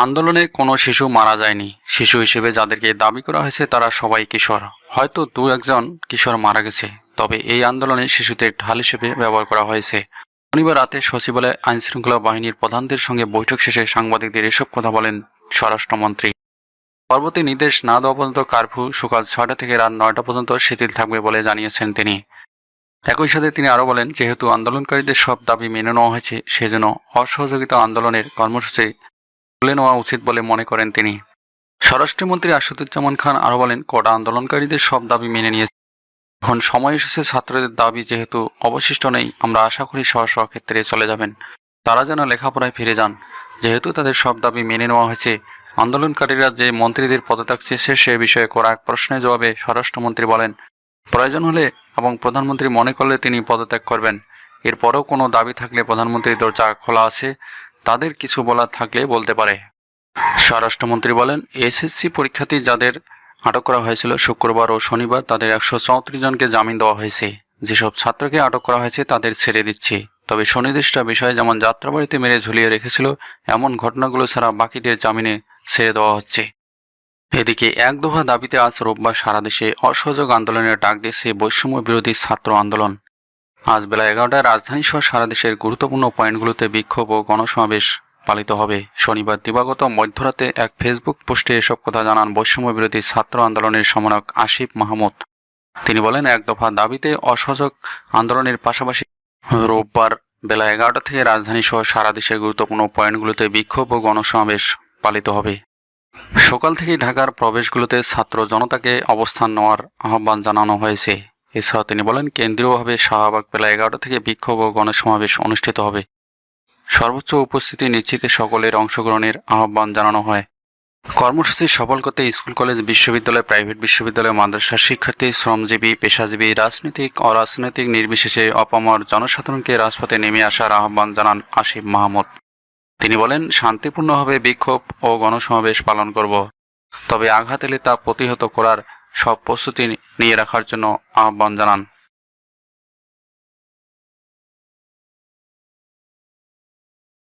আন্দোলনে কোনো শিশু মারা যায়নি। শিশু হিসেবে যাদেরকে দাবি করা হয়েছে, তারা সবাই কিশোর। হয়তো দু একজন কিশোর মারা গেছে, তবে এই আন্দোলনে শিশুদের ঢাল হিসেবে ব্যবহার করা হয়েছে। শনিবার রাতে সচিবালয়ে আইনশৃঙ্খলা বাহিনীর প্রধানদের সঙ্গে বৈঠক শেষে সাংবাদিকদের এসব কথা বলেন স্বরাষ্ট্রমন্ত্রী। পরবর্তী নির্দেশ না দেওয়া পর্যন্ত কারফিউ সকাল ছয়টা থেকে রাত নয়টা পর্যন্ত শিথিল থাকবে বলে জানিয়েছেন তিনি। একই সাথে তিনি আরও বলেন, যেহেতু আন্দোলনকারীদের সব দাবি মেনে নেওয়া হয়েছে, সেজন্য অসহযোগিতা আন্দোলনের কর্মসূচি তুলে নেওয়া উচিত বলে মনে করেন তিনি। স্বরাষ্ট্রমন্ত্রী আসাদুজ্জামান খান আরও বলেন, কড়া আন্দোলনকারীদের সব দাবি মেনে নিয়েছে। এখন সময় এসেছে, ছাত্রদের দাবি যেহেতু অবশিষ্ট নেই, আমরা আশা করি স্ব ক্ষেত্রে চলে যাবেন। তারা যেন লেখাপড়ায় ফিরে যান। যেহেতু তাদের সব দাবি মেনে নেওয়া হয়েছে, আন্দোলনকারীরা যে মন্ত্রীদের পদত্যাগ চেয়েছে সে বিষয়ে করা এক প্রশ্নের জবাবে স্বরাষ্ট্রমন্ত্রী বলেন, প্রয়োজন হলে এবং প্রধানমন্ত্রী মনে করলে তিনি পদত্যাগ করবেন। এরপরও কোনো দাবি থাকলে প্রধানমন্ত্রীর দরজা খোলা আছে। তাদের কিছু বলার থাকলে বলতে পারে। স্বরাষ্ট্রমন্ত্রী বলেন, এসএসসি পরীক্ষার্থী যাদের আটক করা হয়েছিল শুক্রবার ও শনিবার, তাদের একশো চৌত্রিশ জনকে জামিন দেওয়া হয়েছে। যেসব ছাত্রকে আটক করা হয়েছে তাদের ছেড়ে দিচ্ছে। তবে সুনির্দিষ্ট বিষয়ে যেমন যাত্রাবাড়িতে মেরে ঝুলিয়ে রেখেছিল, এমন ঘটনাগুলো ছাড়া বাকিদের জামিনে ছেড়ে দেওয়া হচ্ছে। এদিকে এক দাবিতে আজ রোববার সারা দেশে অসহযোগ আন্দোলনের ডাক দিয়েছে বৈষম্য বিরোধী ছাত্র আন্দোলন। আজ বেলা এগারোটায় রাজধানী সহ সারা দেশের গুরুত্বপূর্ণ পয়েন্টগুলোতে বিক্ষোভ ও গণসমাবেশ পালিত হবে। শনিবার দিবাগত মধ্যরাতে এক ফেসবুক পোস্টে এসব কথা জানান বৈষম্য বিরোধী ছাত্র আন্দোলনের সমন্বয়ক আসিফ মাহমুদ। তিনি বলেন, এক দফা দাবিতে অসহযোগ আন্দোলনের পাশাপাশি রোববার বেলা এগারোটা থেকে রাজধানী সহ সারা দেশের গুরুত্বপূর্ণ পয়েন্টগুলোতে বিক্ষোভ ও গণসমাবেশ পালিত হবে। সকাল থেকেই ঢাকার প্রবেশগুলোতে ছাত্র জনতাকে অবস্থান নেওয়ার আহ্বান জানানো হয়েছে। এছাড়াও তিনি বলেন, কেন্দ্রীয়ভাবে শাহবাগ বেলা এগারোটা থেকে বিক্ষোভ ও গণসমাবেশ অনুষ্ঠিত হবে। সর্বোচ্চ উপস্থিতি নিশ্চিতে সকলের অংশগ্রহণের আহ্বান জানানো হয়। কর্মসূচি সফল করতে স্কুল, কলেজ, বিশ্ববিদ্যালয়, প্রাইভেট বিশ্ববিদ্যালয় মাদ্রাসার শিক্ষার্থী, শ্রমজীবী, পেশাজীবী, রাজনৈতিক, অরাজনৈতিক নির্বিশেষে অপমর জনসাধারণকে রাজপথে নেমে আসার আহ্বান জানান আসিফ মাহমুদ। তিনি বলেন, শান্তিপূর্ণভাবে বিক্ষোভ ও গণসমাবেশ পালন করব। তবে আঘাত এলে তা প্রতিহত করার সব প্রস্তুতি নিয়ে রাখার জন্য আহ্বান জানান।